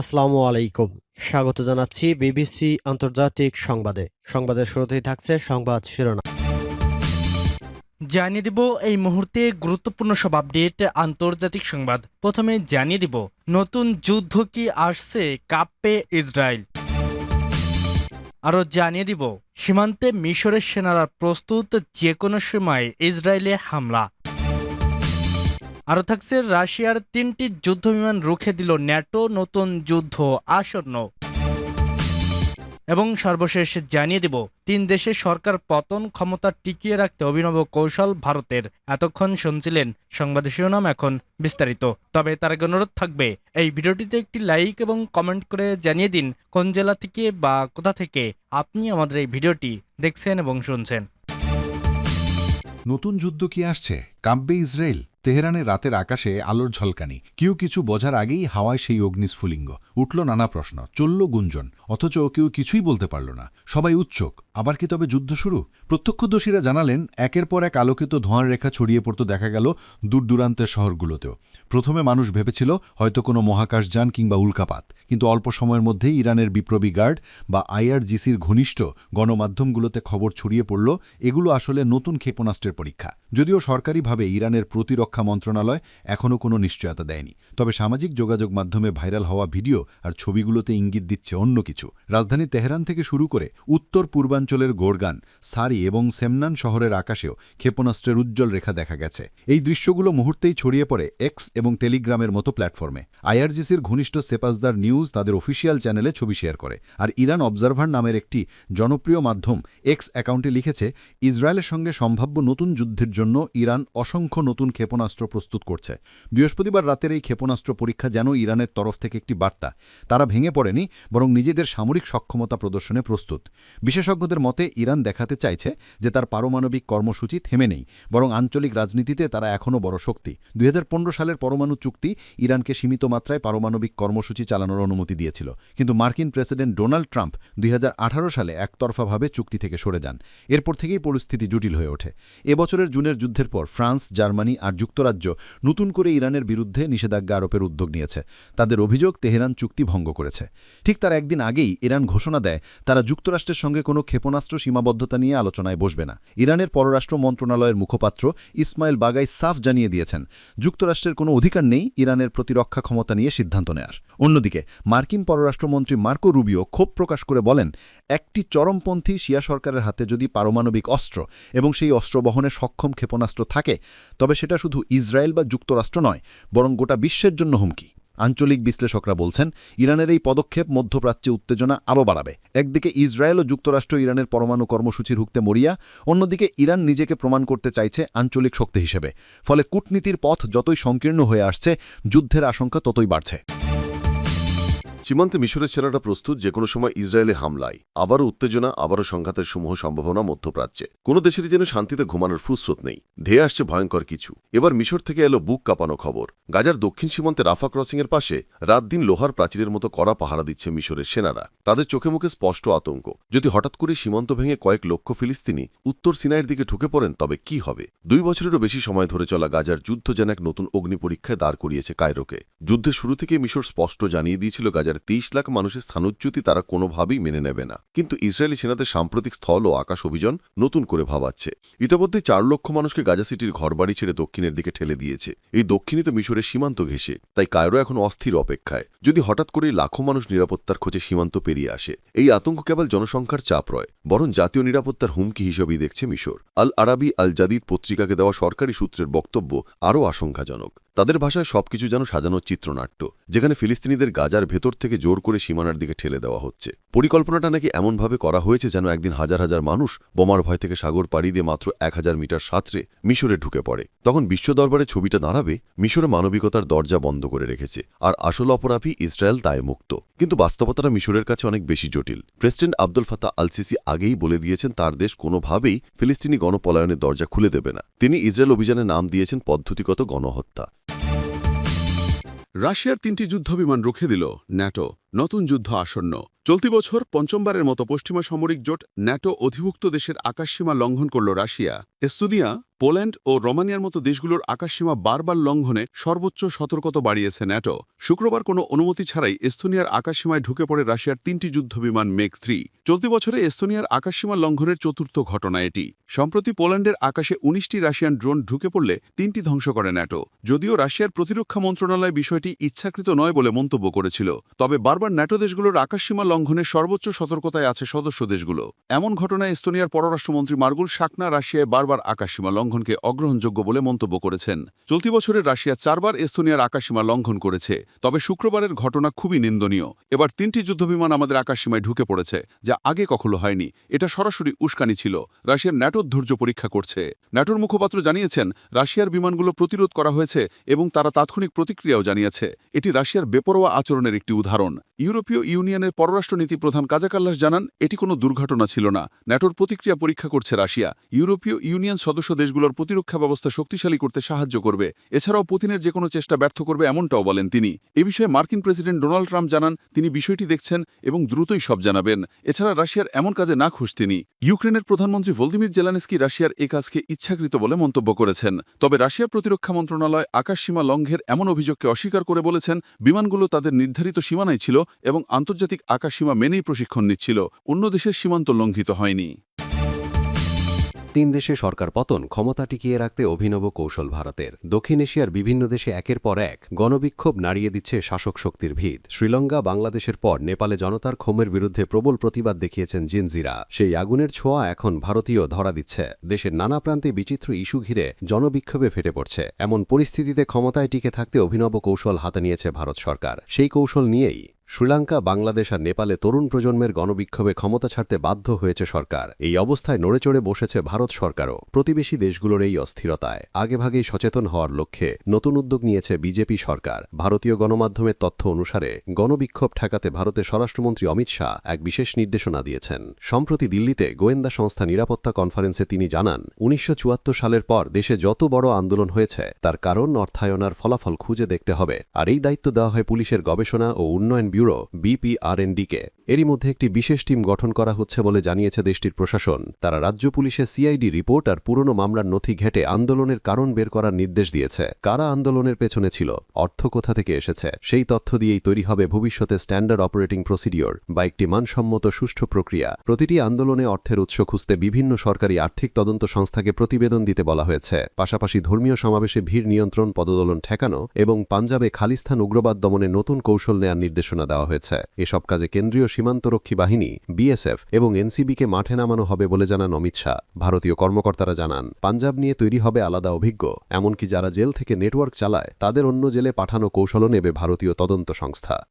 আসসালামু আলাইকুম। স্বাগত জানাচ্ছি বিবিসি আন্তর্জাতিক সংবাদে। সংবাদের শুরুতেই থাকছে সংবাদ শিরোনাম। জানিয়ে দিব এই মুহূর্তে গুরুত্বপূর্ণ সব আপডেট আন্তর্জাতিক সংবাদ। প্রথমে জানিয়ে দিব, নতুন যুদ্ধ কি আসছে কাপ্পে ইসরায়েল? আরও জানিয়ে দিব, সীমান্তে মিশরের সেনারা প্রস্তুত যে কোনো সময় ইসরায়েলে হামলা। আরও থাকছে রাশিয়ার তিনটি যুদ্ধবিমান রুখে দিল ন্যাটো নতুন যুদ্ধ আসন্ন। এবং সর্বশেষ জানিয়ে দিব, তিন দেশে সরকার পতন ক্ষমতা টিকিয়ে রাখতে অভিনব কৌশল ভারতের। এতক্ষণ শুনছিলেন সংবাদ শিরোনাম এখন বিস্তারিত। তবে তার আগে অনুরোধ থাকবে, এই ভিডিওটিতে একটি লাইক এবং কমেন্ট করে জানিয়ে দিন কোন জেলা থেকে বা কোথা থেকে আপনি আমাদের এই ভিডিওটি দেখছেন এবং শুনছেন। নতুন যুদ্ধ কি আসছে? কাব্যে ইসরায়েল, তেহরানে রাতের আকাশে আলোর ঝলকানি। কেউ কিছু বোঝার আগেই হাওয়ায় সেই অগ্নিস্ফুলিঙ্গ। উঠল নানা প্রশ্ন, চলল গুঞ্জন, অথচ কেউ কিছুই বলতে পারল না। সবাই উৎসুক, আবার কি তবে যুদ্ধ শুরু? প্রত্যক্ষদর্শীরা জানালেন, একের পর এক আলোকিত ধোঁয়ার রেখা ছড়িয়ে পড়ত দেখা গেল দূর দূরান্তের শহরগুলোতেও। প্রথমে মানুষ ভেবেছিল, হয়তো কোনো মহাকাশযান কিংবা উল্কাপাত। কিন্তু অল্প সময়ের মধ্যেই ইরানের বিপ্লবী গার্ড বা আইআরজিসির ঘনিষ্ঠ গণমাধ্যমগুলোতে খবর ছড়িয়ে পড়ল, এগুলো আসলে নতুন ক্ষেপণাস্ত্রের পরীক্ষা। যদিও সরকারিভাবে ইরানের প্রতিরক্ষা মন্ত্রণালয় এখনও কোনো নিশ্চয়তা দেয়নি। তবে সামাজিক যোগাযোগ মাধ্যমে ভাইরাল হওয়া ভিডিও আর ছবিগুলোতে ইঙ্গিত দিচ্ছে অন্য কিছু। রাজধানী তেহরান থেকে শুরু করে উত্তর পূর্বাঞ্চলের গোরগান, সারি এবং সেমনান শহরের আকাশেও ক্ষেপণাস্ত্রের উজ্জ্বল রেখা দেখা গেছে। এই দৃশ্যগুলো মুহূর্তেই ছড়িয়ে পড়ে এক্স এবং টেলিগ্রামের মতো প্ল্যাটফর্মে। আইআরজিসির ঘনিষ্ঠ সেপাসদার নিউজ তাদের অফিসিয়াল চ্যানেলে ছবি শেয়ার করে। আর ইরান অবজারভার নামের একটি জনপ্রিয় মাধ্যম এক্স অ্যাকাউন্টে লিখেছে, ইসরায়েলের সঙ্গে সম্ভাব্য নতুন যুদ্ধের জন্য ইরান অসংখ্য নতুন ক্ষেপণাস্ত্র প্রস্তুত করছে। বৃহস্পতিবার রাতের এই ক্ষেপণাস্ত্র পরীক্ষা যেন ইরানের তরফ থেকে একটি বার্তা। তারা ভেঙে পড়েনি, বরং নিজেদের সামরিক সক্ষমতা প্রদর্শনে প্রস্তুত। বিশেষজ্ঞদের মতে, ইরান দেখাতে চাইছে যে তার পারমাণবিক কর্মসূচি থেমে নেই, বরং আঞ্চলিক রাজনীতিতে তারা এখনও বড় শক্তি। দুই হাজার পনেরো সালের পরমাণু চুক্তি ইরানকে সীমিত মাত্রায় পারমাণবিক কর্মসূচি চালানোর অনুমতি দিয়েছিল। কিন্তু মার্কিন প্রেসিডেন্ট ডোনাল্ড ট্রাম্প দুই হাজার আঠারো সালে একতরফাভাবে চুক্তি থেকে সরে যান। এরপর থেকেই পরিস্থিতি জটিল হয়ে ওঠে। এবছরের জুনের যুদ্ধের পর ফ্রান্স জার্মানি আর যুক্তরাজ্য নতুন করে ইরানের বিরুদ্ধে নিষেধাজ্ঞা আরোপের উদ্যোগ নিয়েছে। তাদের অভিযোগ তেহরান চুক্তি ভঙ্গ করেছে। ঠিক তার একদিন আগেই ইরান ঘোষণা দেয়, তারা যুক্তরাষ্ট্রের সঙ্গে কোনো ক্ষেপণাস্ত্র সীমাবদ্ধতা নিয়ে আলোচনায় বসবে না। ইরানের পররাষ্ট্র মন্ত্রণালয়ের মুখপাত্র ইসমাইল বাগাই সাফ জানিয়ে দিয়েছেন, যুক্তরাষ্ট্রের কোনো অধিকার নেই ইরানের প্রতিরক্ষা ক্ষমতা নিয়ে সিদ্ধান্ত নেয়ার। অন্যদিকে, মার্কিন পররাষ্ট্রমন্ত্রী মার্কো রুবিও ক্ষোভ প্রকাশ করে বলেন, একটি চরমপন্থী শিয়া সরকারের হাতে যদি পারমাণবিক অস্ত্র এবং সেই অস্ত্র বহনে সক্ষম ক্ষেপণাস্ত্র থাকে তবে সেটা শুধু ইসরায়েল বা যুক্তরাষ্ট্র নয়, বরং গোটা বিশ্বের জন্য হুমকি। আঞ্চলিক বিশ্লেষকরা বলছেন, ইরানের এই পদক্ষেপ মধ্যপ্রাচ্যে উত্তেজনা আরও বাড়াবে। একদিকে ইসরায়েল ও যুক্তরাষ্ট্র ইরানের পরমাণু কর্মসূচির হুকতে মরিয়া, অন্যদিকে ইরান নিজেকে প্রমাণ করতে চাইছে আঞ্চলিক শক্তি হিসেবে। ফলে কূটনীতির পথ যতই সংকীর্ণ হয়ে আসছে, যুদ্ধের আশঙ্কা ততই বাড়ছে। সীমান্তে মিশরের সেনারা প্রস্তুত যে কোনো সময় ইসরায়েলে হামলায়। আবারও উত্তেজনা, আবারও সংঘাতের সমূহ সম্ভাবনা মধ্যপ্রাচ্যে। কোনো দেশেরই যেন শান্তিতে ঘুমানোর ফুসরত নেই। ধেয়ে আসছে ভয়ঙ্কর কিছু। এবার মিশর থেকে এলো বুক কাঁপানো খবর। গাজার দক্ষিণ সীমান্তে রাফা ক্রসিংয়ের পাশে রাত দিন লোহার প্রাচীরের মতো কড়া পাহারা দিচ্ছে মিশরের সেনারা। তাদের চোখে মুখে স্পষ্ট আতঙ্ক। যদি হঠাৎ করে সীমান্ত ভেঙে কয়েক লক্ষ ফিলিস্তিনি উত্তর সিনাইয়ের দিকে ঢুকে পড়েন, তবে কি হবে? দুই বছরেরও বেশি সময় ধরে চলা গাজার যুদ্ধ যেন এক নতুন অগ্নি পরীক্ষায় দাঁড় করিয়েছে কায়রোকে। যুদ্ধের শুরু থেকে মিশর স্পষ্ট জানিয়ে দিয়েছিল গাজার তেইশ লাখ মানুষের স্থানচ্যুতি তারা কোনোভাবেই মেনে নেবে না। কিন্তু ইসরায়েলি সেনাদের সাম্প্রতিক স্থল ও আকাশ অভিযান নতুন করে ভাবাচ্ছে। ইতিমধ্যে চার লক্ষ মানুষকে গাজা সিটির ঘরবাড়ি ছেড়ে দক্ষিণের দিকে ঠেলে দিয়েছে। এই দক্ষিণিত মিশরের সীমান্ত ঘেঁষে, তাই কায়রো এখন অস্থির অপেক্ষায়। যদি হঠাৎ করেই লাখো মানুষ নিরাপত্তার খোঁজে সীমান্ত পেরিয়ে আসে, এই আতঙ্ক কেবল জনসংখ্যার চাপ রয়, বরং জাতীয় নিরাপত্তার হুমকি হিসেবেই দেখছে মিশর। আল আরাবি আল জাদিদ পত্রিকাকে দেওয়া সরকারি সূত্রের বক্তব্য আরও আশঙ্কাজনক। তাদের ভাষায় সবকিছু যেন সাজানো চিত্রনাট্য, যেখানে ফিলিস্তিনিদের গাজার ভেতর থেকে জোর করে সীমানার দিকে ঠেলে দেওয়া হচ্ছে। পরিকল্পনাটা নাকি এমনভাবে করা হয়েছে যেন একদিন হাজার হাজার মানুষ বোমার ভয় থেকে সাগর পাড়ি দিয়ে মাত্র এক হাজার মিটার সাঁতরে মিশরে ঢুকে পড়ে। তখন বিশ্ব দরবারে ছবিটা দাঁড়াবে, মিশরে মানবিকতার দরজা বন্ধ করে রেখেছে, আর আসল অপরাধী ইসরায়েল দায় মুক্ত। কিন্তু বাস্তবতাটা মিশরের কাছে অনেক বেশি জটিল। প্রেসিডেন্ট আব্দুল ফাতা আলসিসি আগেই বলে দিয়েছেন, তার দেশ কোনোভাবেই ফিলিস্তিনি গণপলায়নের দরজা খুলে দেবে না। তিনি ইসরায়েল অভিযানে নাম দিয়েছেন পদ্ধতিগত গণহত্যা। রাশিয়ার তিনটি যুদ্ধবিমান রুখে দিল ন্যাটো। নতুন যুদ্ধ আসন্ন। চলতি বছর পঞ্চমবারের মতো পশ্চিমা সামরিক জোট ন্যাটো অধিভুক্ত দেশের আকাশসীমা লঙ্ঘন করল রাশিয়া। এস্তোনিয়া, পোল্যান্ড ও রোমানিয়ার মতো দেশগুলোর আকাশসীমা বারবার লঙ্ঘনে সর্বোচ্চ সতর্কতা বাড়িয়েছে ন্যাটো। শুক্রবার কোনো অনুমতি ছাড়াই এস্তোনিয়ার আকাশসীমায় ঢুকে পড়ে রাশিয়ার তিনটি যুদ্ধবিমান মেক থ্রি। চলতি বছরে এস্তোনিয়ার আকাশসীমা লঙ্ঘনের চতুর্থ ঘটনা এটি। সম্প্রতি পোল্যান্ডের আকাশে উনিশটি রাশিয়ান ড্রোন ঢুকে পড়লে তিনটি ধ্বংস করে ন্যাটো। যদিও রাশিয়ার প্রতিরক্ষা মন্ত্রণালয় বিষয়টি ইচ্ছাকৃত নয় বলে মন্তব্য করেছিল। তবে বারবার ন্যাটো দেশগুলোর আকাশসীমা লঙ্ঘনের সর্বোচ্চ সতর্কতায় আছে সদস্য দেশগুলো। এমন ঘটনায় এস্তোনিয়ার পররাষ্ট্রমন্ত্রী মার্গুল শাকনা রাশিয়ায় বারবার আকাশসীমা লঙ্ঘনকে অগ্রহণযোগ্য বলে মন্তব্য করেছেন। চলতি বছরে রাশিয়া চারবার এস্তোনিয়ার আকাশসীমা লঙ্ঘন করেছে, তবে শুক্রবারের ঘটনা খুবই নিন্দনীয়। এবার তিনটি যুদ্ধবিমান আমাদের আকাশসীমায় ঢুকে পড়েছে, যা আগে কখনো হয়নি। এটা সরাসরি উস্কানি ছিল। রাশিয়ার ন্যাটোর ধৈর্য পরীক্ষা করছে। ন্যাটোর মুখপাত্র জানিয়েছেন, রাশিয়ার বিমানগুলো প্রতিরোধ করা হয়েছে এবং তারা তাৎক্ষণিক প্রতিক্রিয়াও জানিয়েছে। এটি রাশিয়ার বেপরোয়া আচরণের একটি উদাহরণ। ইউরোপীয় ইউনিয়নের পররাষ্ট্রনীতি প্রধান কাজাকাল্লাস জানান, এটি কোনো দুর্ঘটনা ছিল না। ন্যাটোর প্রতিক্রিয়া পরীক্ষা করছে রাশিয়া। ইউরোপীয় ইউনিয়ন সদস্য দেশগুলোর প্রতিরক্ষা ব্যবস্থা শক্তিশালী করতে সাহায্য করবে। এছাড়াও পুতিনের যে কোনো চেষ্টা ব্যর্থ করবে এমনটাও বলেন তিনি। এ বিষয়ে মার্কিন প্রেসিডেন্ট ডোনাল্ড ট্রাম্প জানান, তিনি বিষয়টি দেখছেন এবং দ্রুতই সব জানাবেন। এছাড়া রাশিয়ার এমন কাজে না খুশ তিনি। ইউক্রেনের প্রধানমন্ত্রী ভলদিমির জেলানেস্কি রাশিয়ার এ কাজকে ইচ্ছাকৃত বলে মন্তব্য করেছেন। তবে রাশিয়ার প্রতিরক্ষা মন্ত্রণালয় আকাশসীমা লঙ্ঘের এমন অভিযোগকে অস্বীকার করে বলেছেন, বিমানগুলো তাদের নির্ধারিত সীমানায় ছিল এবং আন্তর্জাতিক আকাশসীমা মেনেই প্রশিক্ষণ নিচ্ছিল। অন্য দেশের সীমান্ত লঙ্ঘিত হয়নি। তিন দেশে সরকার পতন, ক্ষমতা টিকিয়ে রাখতে অভিনব কৌশল ভারতের। দক্ষিণ এশিয়ার বিভিন্ন দেশে একের পর এক গণবিক্ষোভ নাড়িয়ে দিচ্ছে শাসক শক্তির ভিত। শ্রীলঙ্কা, বাংলাদেশের পর নেপালে জনতার ক্ষোমের বিরুদ্ধে প্রবল প্রতিবাদ দেখিয়েছেন জিনজিরা। সেই আগুনের ছোঁয়া এখন ভারতীয় ধরা দিচ্ছে। দেশের নানা প্রান্তে বিচিত্র ইস্যু ঘিরে জনবিক্ষোভে ফেটে পড়ছে। এমন পরিস্থিতিতে ক্ষমতায় টিকে থাকতে অভিনব কৌশল হাতে নিয়েছে ভারত সরকার। সেই কৌশল নিয়েই শ্রীলঙ্কা, বাংলাদেশ আর নেপালে তরুণ প্রজন্মের গণবিক্ষোভে ক্ষমতা ছাড়তে বাধ্য হয়েছে সরকার। এই অবস্থায় নড়েচড়ে বসেছে ভারত সরকারও। প্রতিবেশী দেশগুলোর এই অস্থিরতায় আগেভাগেই সচেতন হওয়ার লক্ষ্যে নতুন উদ্যোগ নিয়েছে বিজেপি সরকার। ভারতীয় গণমাধ্যমের তথ্য অনুসারে গণবিক্ষোভ ঠেকাতে ভারতের স্বরাষ্ট্রমন্ত্রী অমিত শাহ এক বিশেষ নির্দেশনা দিয়েছেন। সম্প্রতি দিল্লিতে গোয়েন্দা সংস্থা নিরাপত্তা কনফারেন্সে তিনি জানান, উনিশশো চুয়াত্তর সালের পর দেশে যত বড় আন্দোলন হয়েছে, তার কারণ অর্থায়নার ফলাফল খুঁজে দেখতে হবে। আর এই দায়িত্ব দেওয়া হয় পুলিশের গবেষণা ও উন্নয়ন ব্যুরো বিপিআরএনডিকে এরই মধ্যে একটি বিশেষ টিম গঠন করা হচ্ছে বলে জানিয়েছে দেশটির প্রশাসন। তারা রাজ্য পুলিশের সিআইডি রিপোর্ট আর পুরনো মামলার নথি ঘেটে আন্দোলনের কারণ বের করার নির্দেশ দিয়েছে। কারা আন্দোলনের পেছনে ছিল? অর্থ কোথা থেকে এসেছে? সেই তথ্য দিয়েই তৈরি হবে ভবিষ্যতে স্ট্যান্ডার্ড অপারেটিং প্রসিডিওর বা একটি মানসম্মত সুষ্ঠু প্রক্রিয়া। প্রতিটি আন্দোলনে অর্থের উৎস খুঁজতে বিভিন্ন সরকারি আর্থিক তদন্ত সংস্থাকে প্রতিবেদন দিতে বলা হয়েছে। পাশাপাশি ধর্মীয় সমাবেশে ভিড় নিয়ন্ত্রণ, পদদোলন ঠেকানো এবং পাঞ্জাবে খালিস্তান উগ্রবাদ দমনে নতুন কৌশল নেয়ার নির্দেশনা দেওয়া হয়েছে। এসব কাজে কেন্দ্রীয় সীমান্তরক্ষী বাহিনী, বিএসএফ এবং এনসিবিকে মাঠে নামানো হবে বলে জানান অমিত শাহ। ভারতীয় কর্মকর্তারা জানান, পাঞ্জাব নিয়ে তৈরি হবে আলাদা অভিজ্ঞ, এমনকি যারা জেল থেকে নেটওয়ার্ক চালায়, তাদের অন্য জেলে পাঠানো কৌশলও নেবে ভারতীয় তদন্ত সংস্থা।